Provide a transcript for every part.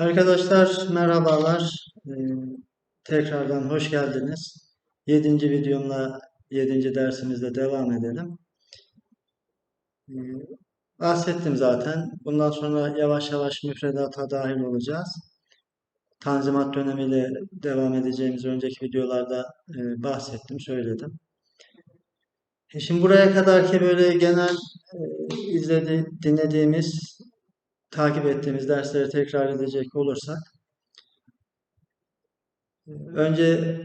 Arkadaşlar merhabalar. Ee, tekrardan hoş geldiniz. 7. videomla 7. dersimizde devam edelim. Ee, bahsettim zaten. Bundan sonra yavaş yavaş müfredata dahil olacağız. Tanzimat dönemiyle devam edeceğimiz önceki videolarda e, bahsettim, söyledim. E şimdi buraya kadarki böyle genel e, izledi, dinlediğimiz takip ettiğimiz dersleri tekrar edecek olursak önce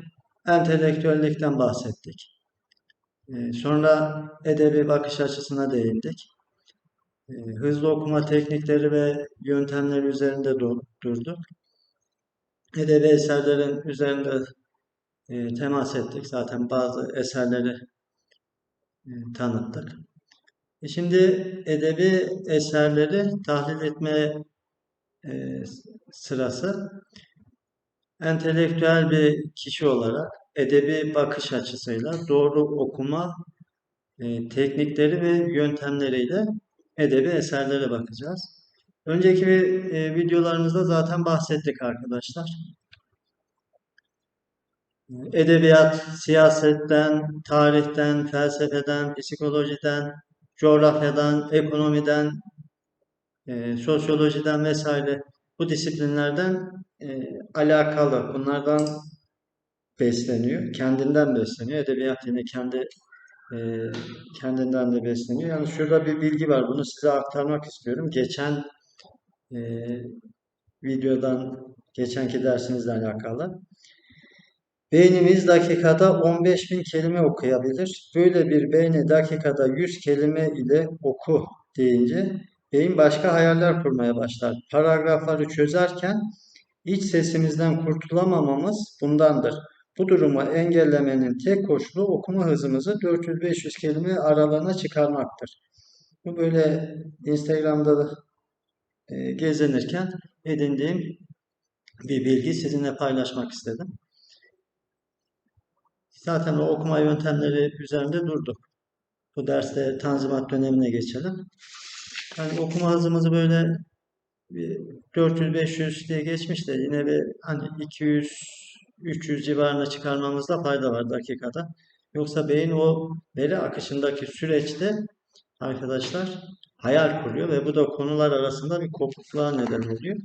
entelektüellikten bahsettik. Ee, sonra edebi bakış açısına değindik. Ee, hızlı okuma teknikleri ve yöntemleri üzerinde durduk. Edebi eserlerin üzerinde e, temas ettik. Zaten bazı eserleri e, tanıttık. E şimdi edebi eserleri tahlil etme e, sırası entelektüel bir kişi olarak edebi bakış açısıyla doğru okuma e, teknikleri ve yöntemleriyle edebi eserlere bakacağız. Önceki e, videolarımızda zaten bahsettik arkadaşlar. Edebiyat, siyasetten, tarihten, felsefeden, psikolojiden, coğrafyadan, ekonomiden, e, sosyolojiden vesaire bu disiplinlerden e, alakalı. Bunlardan besleniyor. Kendinden besleniyor. Edebiyat yine kendi e, kendinden de besleniyor. Yani şurada bir bilgi var. Bunu size aktarmak istiyorum. Geçen e, videodan, geçenki dersinizle alakalı. Beynimiz dakikada 15 bin kelime okuyabilir. Böyle bir beyni dakikada 100 kelime ile oku deyince beyin başka hayaller kurmaya başlar. Paragrafları çözerken iç sesimizden kurtulamamamız bundandır. Bu durumu engellemenin tek koşulu okuma hızımızı 400-500 kelime aralığına çıkarmaktır. Bu böyle Instagram'da e, gezinirken edindiğim bir bilgi sizinle paylaşmak istedim. Zaten o okuma yöntemleri üzerinde durduk. Bu derste tanzimat dönemine geçelim. Yani okuma hızımızı böyle 400-500 diye geçmiş de yine bir hani 200-300 civarına çıkarmamızda fayda var dakikada. Yoksa beyin o veri akışındaki süreçte arkadaşlar hayal kuruyor ve bu da konular arasında bir kopukluğa neden oluyor.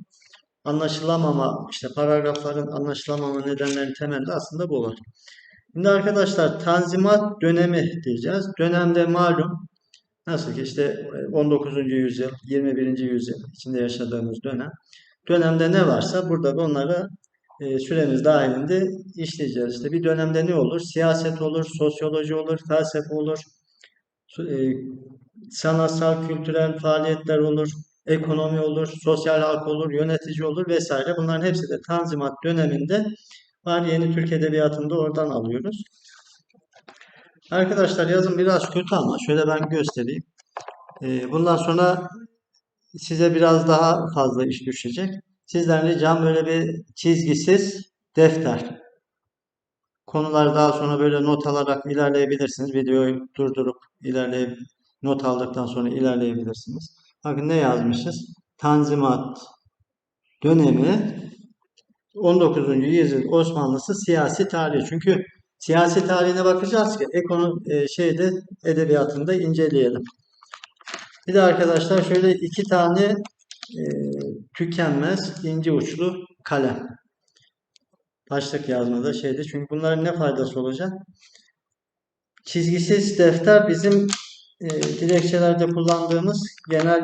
Anlaşılamama, işte paragrafların anlaşılamama nedenlerinin temelde aslında bu var. Şimdi arkadaşlar tanzimat dönemi diyeceğiz. Dönemde malum nasıl ki işte 19. E, yüzyıl, 21. yüzyıl içinde yaşadığımız dönem. Dönemde ne varsa burada da onları e, süremiz dahilinde işleyeceğiz. İşte bir dönemde ne olur? Siyaset olur, sosyoloji olur, felsefe olur, e, sanatsal, kültürel faaliyetler olur, ekonomi olur, sosyal halk olur, yönetici olur vesaire. Bunların hepsi de Tanzimat döneminde var. Yeni Türk Edebiyatı'nda oradan alıyoruz. Arkadaşlar yazım biraz kötü ama şöyle ben göstereyim. Ee, bundan sonra size biraz daha fazla iş düşecek. Sizden ricam böyle bir çizgisiz defter. Konular daha sonra böyle not alarak ilerleyebilirsiniz. Videoyu durdurup ilerleyip not aldıktan sonra ilerleyebilirsiniz. Bakın ne yazmışız? Tanzimat dönemi 19. yüzyıl Osmanlısı siyasi tarih. Çünkü siyasi tarihine bakacağız ki ekonomi e, şeyde edebiyatında inceleyelim. Bir de arkadaşlar şöyle iki tane e, tükenmez ince uçlu kalem. Başlık yazmada şeyde. Çünkü bunların ne faydası olacak? Çizgisiz defter bizim e, dilekçelerde kullandığımız genel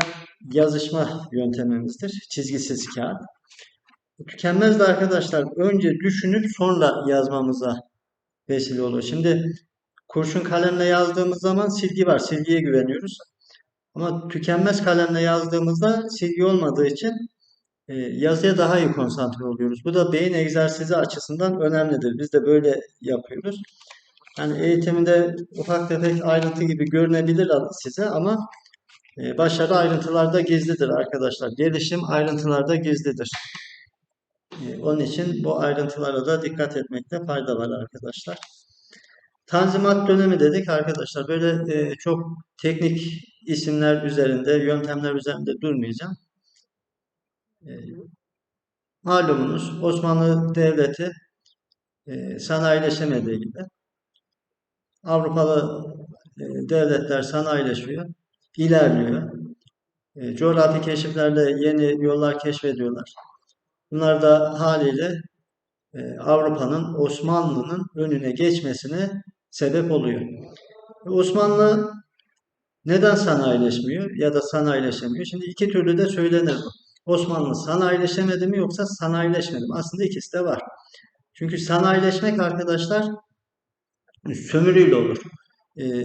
yazışma yöntemimizdir. Çizgisiz kağıt. Tükenmez de arkadaşlar önce düşünüp sonra yazmamıza vesile olur. Şimdi kurşun kalemle yazdığımız zaman silgi var. Silgiye güveniyoruz. Ama tükenmez kalemle yazdığımızda silgi olmadığı için e, yazıya daha iyi konsantre oluyoruz. Bu da beyin egzersizi açısından önemlidir. Biz de böyle yapıyoruz. Yani eğitimde ufak tefek ayrıntı gibi görünebilir size ama e, başarı ayrıntılarda gizlidir arkadaşlar. Gelişim ayrıntılarda gizlidir. Ee, onun için bu ayrıntılara da dikkat etmekte fayda var arkadaşlar. Tanzimat dönemi dedik arkadaşlar. Böyle e, çok teknik isimler üzerinde, yöntemler üzerinde durmayacağım. E, malumunuz Osmanlı Devleti e, sanayileşemediği gibi Avrupalı e, devletler sanayileşiyor, ilerliyor. E, coğrafi keşiflerle yeni yollar keşfediyorlar. Bunlar da haliyle e, Avrupa'nın Osmanlı'nın önüne geçmesine sebep oluyor. E, Osmanlı neden sanayileşmiyor ya da sanayileşemiyor? Şimdi iki türlü de söylenir bu. Osmanlı sanayileşemedi mi yoksa sanayileşmedi mi? Aslında ikisi de var. Çünkü sanayileşmek arkadaşlar sömürüyle olur. Ee,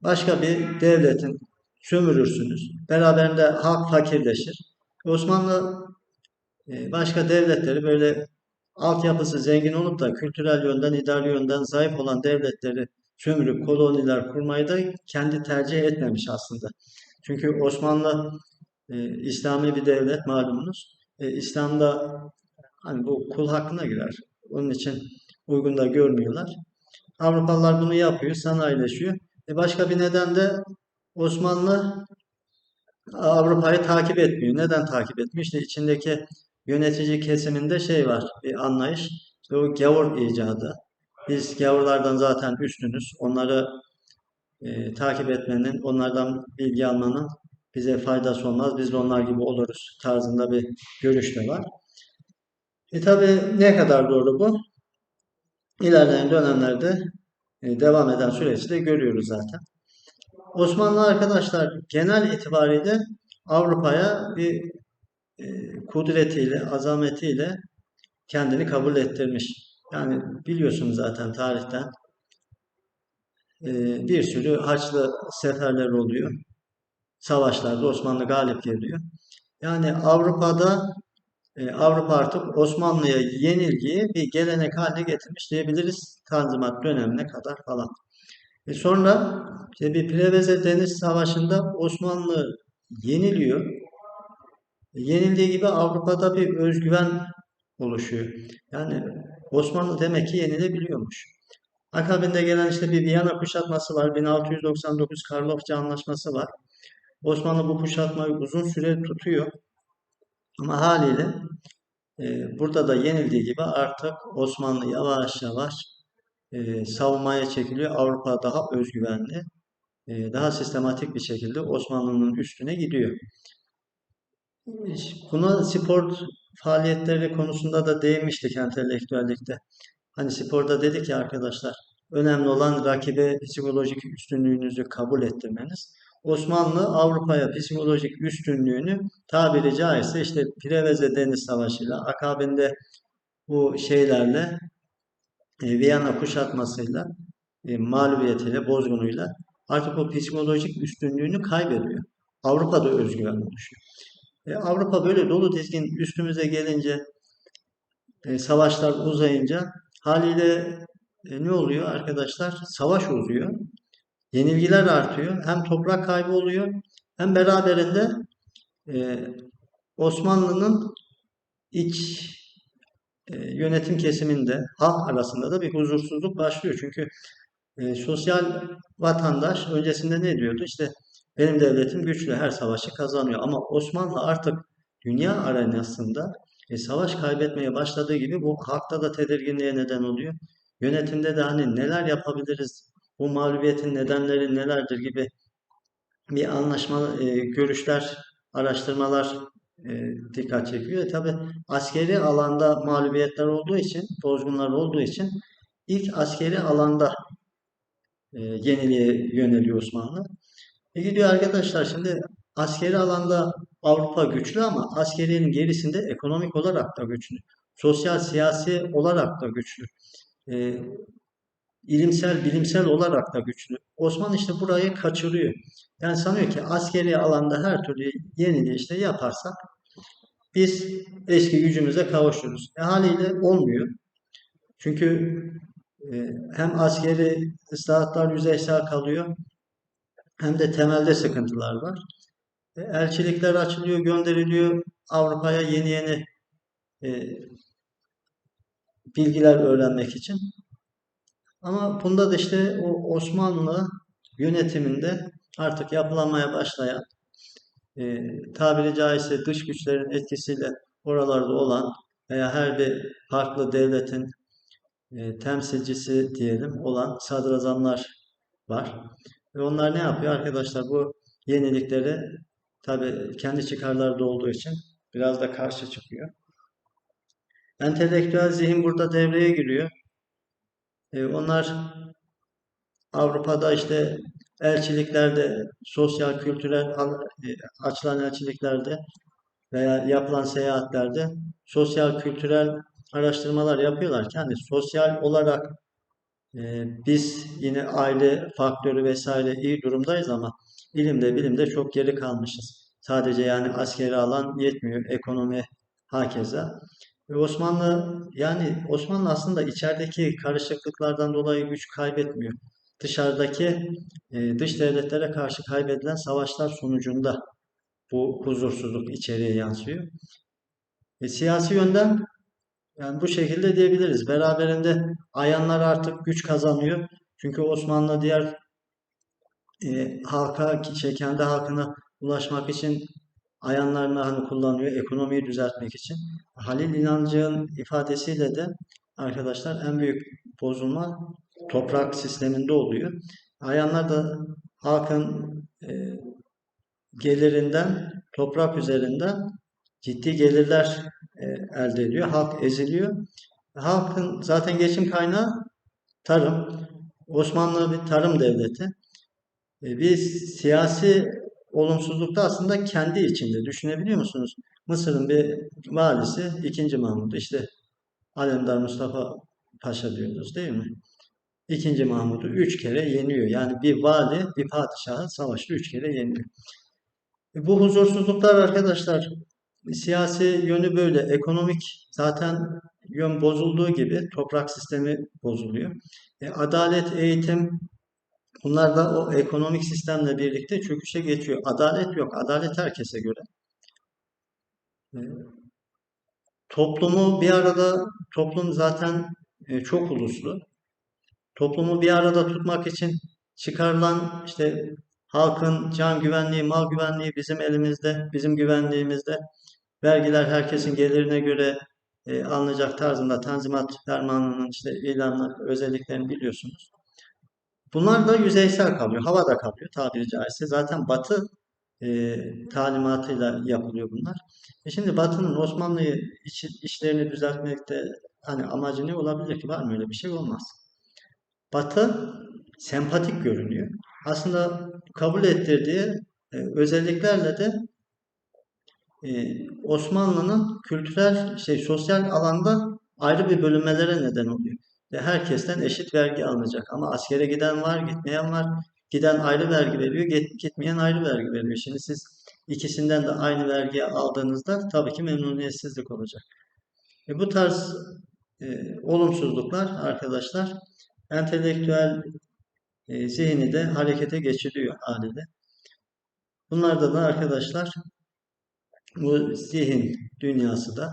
başka bir devletin sömürürsünüz. Beraberinde halk fakirleşir. Osmanlı başka devletleri böyle altyapısı zengin olup da kültürel yönden, idari yönden zayıf olan devletleri sömürüp koloniler kurmayı da kendi tercih etmemiş aslında. Çünkü Osmanlı e, İslami bir devlet malumunuz. E, İslam'da hani bu kul hakkına girer. Onun için uygun da görmüyorlar. Avrupalılar bunu yapıyor, sanayileşiyor. E başka bir neden de Osmanlı Avrupa'yı takip etmiyor. Neden takip etmiyor? İşte içindeki yönetici kesiminde şey var, bir anlayış. İşte o gavur icadı. Biz gavurlardan zaten üstünüz. Onları e, takip etmenin, onlardan bilgi almanın bize faydası olmaz. Biz de onlar gibi oluruz tarzında bir görüş de var. E tabi ne kadar doğru bu? İlerleyen dönemlerde e, devam eden süreçte de görüyoruz zaten. Osmanlı arkadaşlar genel itibariyle Avrupa'ya bir kudretiyle, azametiyle kendini kabul ettirmiş. Yani biliyorsunuz zaten tarihten e, bir sürü haçlı seferler oluyor. Savaşlarda Osmanlı galip geliyor. Yani Avrupa'da e, Avrupa artık Osmanlı'ya yenilgiyi bir gelenek haline getirmiş diyebiliriz Tanzimat dönemine kadar falan. E sonra işte bir Preveze Deniz Savaşı'nda Osmanlı yeniliyor. Yenildiği gibi Avrupa'da bir özgüven oluşuyor. Yani Osmanlı demek ki yenilebiliyormuş. Akabinde gelen işte bir Viyana kuşatması var. 1699 Karlofça Anlaşması var. Osmanlı bu kuşatmayı uzun süre tutuyor. Ama haliyle e, burada da yenildiği gibi artık Osmanlı yavaş yavaş e, savunmaya çekiliyor. Avrupa daha özgüvenli, e, daha sistematik bir şekilde Osmanlı'nın üstüne gidiyor. Buna spor faaliyetleri konusunda da değinmiştik entelektüellikte. Hani sporda dedik ya arkadaşlar, önemli olan rakibe psikolojik üstünlüğünüzü kabul ettirmeniz. Osmanlı Avrupa'ya psikolojik üstünlüğünü tabiri caizse işte Preveze Deniz Savaşı'yla, akabinde bu şeylerle e, Viyana kuşatmasıyla, e, mağlubiyetiyle, bozgunuyla artık o psikolojik üstünlüğünü kaybediyor. Avrupa'da özgüven oluşuyor. E, Avrupa böyle dolu dizgin üstümüze gelince, e, savaşlar uzayınca haliyle e, ne oluyor arkadaşlar? Savaş uzuyor. Yenilgiler artıyor. Hem toprak kaybı oluyor hem beraberinde e, Osmanlı'nın iç e, yönetim kesiminde halk arasında da bir huzursuzluk başlıyor. Çünkü e, sosyal vatandaş öncesinde ne diyordu? İşte benim devletim güçlü, her savaşı kazanıyor. Ama Osmanlı artık dünya arenasında e, savaş kaybetmeye başladığı gibi bu halkta da tedirginliğe neden oluyor. Yönetimde de hani neler yapabiliriz, bu mağlubiyetin nedenleri nelerdir gibi bir anlaşma, e, görüşler, araştırmalar e, dikkat çekiyor. E, Tabi askeri alanda mağlubiyetler olduğu için, bozgunlar olduğu için ilk askeri alanda e, yeniliğe yöneliyor Osmanlı. E gidiyor arkadaşlar şimdi askeri alanda Avrupa güçlü ama askeriyenin gerisinde ekonomik olarak da güçlü. Sosyal, siyasi olarak da güçlü. E, ilimsel, bilimsel olarak da güçlü. Osman işte burayı kaçırıyor. Yani sanıyor ki askeri alanda her türlü yeniliği işte yaparsak biz eski gücümüze kavuşuruz. E, haliyle olmuyor. Çünkü e, hem askeri ıslahatlar yüzeysel kalıyor hem de temelde sıkıntılar var. E, elçilikler açılıyor, gönderiliyor Avrupa'ya yeni yeni e, bilgiler öğrenmek için. Ama bunda da işte o Osmanlı yönetiminde artık yapılanmaya başlayan e, tabiri caizse dış güçlerin etkisiyle oralarda olan veya her bir farklı devletin e, temsilcisi diyelim olan sadrazamlar var. Ve onlar ne yapıyor arkadaşlar? Bu yenilikleri tabii kendi çıkarları olduğu için biraz da karşı çıkıyor. Entelektüel zihin burada devreye giriyor. E, onlar Avrupa'da işte elçiliklerde, sosyal, kültürel e, açılan elçiliklerde veya yapılan seyahatlerde sosyal, kültürel araştırmalar yapıyorlar. Yani sosyal olarak biz yine aile faktörü vesaire iyi durumdayız ama ilimde, bilimde çok geri kalmışız. Sadece yani askeri alan yetmiyor, ekonomi hakeza. Ve Osmanlı yani Osmanlı aslında içerideki karışıklıklardan dolayı güç kaybetmiyor. Dışarıdaki e, dış devletlere karşı kaybedilen savaşlar sonucunda bu huzursuzluk içeriye yansıyor. E, siyasi yönden yani bu şekilde diyebiliriz. Beraberinde ayanlar artık güç kazanıyor. Çünkü Osmanlı diğer e, halka, şey, kendi halkına ulaşmak için ayanlarını hani kullanıyor, ekonomiyi düzeltmek için. Halil İnancı'nın ifadesiyle de arkadaşlar en büyük bozulma toprak sisteminde oluyor. Ayanlar da halkın e, gelirinden, toprak üzerinden ciddi gelirler elde ediyor. Halk eziliyor. Halkın zaten geçim kaynağı tarım. Osmanlı bir tarım devleti. E, bir siyasi olumsuzlukta aslında kendi içinde düşünebiliyor musunuz? Mısır'ın bir valisi 2. Mahmud işte Alemdar Mustafa Paşa diyoruz değil mi? 2. Mahmud'u 3 kere yeniyor. Yani bir vali, bir padişahı savaşta 3 kere yeniyor. E, bu huzursuzluklar arkadaşlar siyasi yönü böyle. Ekonomik zaten yön bozulduğu gibi toprak sistemi bozuluyor. E, adalet, eğitim bunlar da o ekonomik sistemle birlikte çöküşe geçiyor. Adalet yok. Adalet herkese göre. E, toplumu bir arada, toplum zaten e, çok uluslu. Toplumu bir arada tutmak için çıkarılan işte halkın can güvenliği, mal güvenliği bizim elimizde, bizim güvenliğimizde. Vergiler herkesin gelirine göre e, alınacak tarzında Tanzimat Fermanı'nın işte ilanı özelliklerini biliyorsunuz. Bunlar da yüzeysel kalıyor, havada kalıyor tabiri caizse. Zaten Batı e, talimatıyla yapılıyor bunlar. E şimdi Batı'nın Osmanlı'yı iç, işlerini düzeltmekte hani amacı ne olabilir ki? Var mı öyle bir şey? Olmaz. Batı sempatik görünüyor. Aslında kabul ettirdiği e, özelliklerle de Osmanlı'nın kültürel, şey, sosyal alanda ayrı bir bölünmelere neden oluyor. Ve herkesten eşit vergi alınacak. Ama askere giden var, gitmeyen var. Giden ayrı vergi veriyor, gitmeyen ayrı vergi veriyor. Şimdi siz ikisinden de aynı vergi aldığınızda tabii ki memnuniyetsizlik olacak. E, bu tarz e, olumsuzluklar arkadaşlar entelektüel e, zihni de harekete geçiriyor haliyle. Bunlarda da arkadaşlar bu zihin dünyası da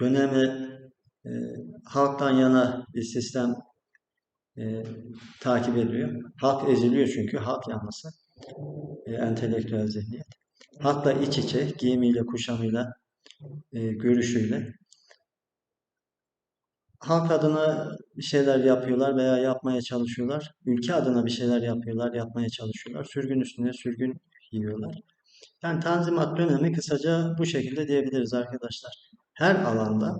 dönemi e, halktan yana bir sistem e, takip ediyor. Halk eziliyor çünkü halk yanlısı. E, entelektüel zihniyet. Halkla iç içe, giyimiyle, kuşamıyla, e, görüşüyle. Halk adına bir şeyler yapıyorlar veya yapmaya çalışıyorlar. Ülke adına bir şeyler yapıyorlar, yapmaya çalışıyorlar. Sürgün üstüne sürgün yiyorlar. Yani Tanzimat dönemi kısaca bu şekilde diyebiliriz arkadaşlar. Her alanda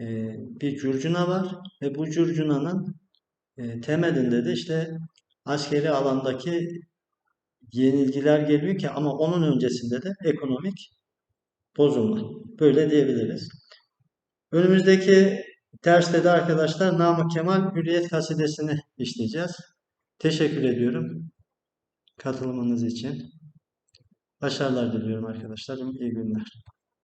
e, bir curcuna var ve bu curcunanın e, temelinde de işte askeri alandaki yenilgiler geliyor ki ama onun öncesinde de ekonomik bozulma. Böyle diyebiliriz. Önümüzdeki derste de arkadaşlar Namık Kemal Hürriyet Kasidesi'ni işleyeceğiz. Teşekkür ediyorum katılımınız için. Başarılar diliyorum arkadaşlar. İyi günler.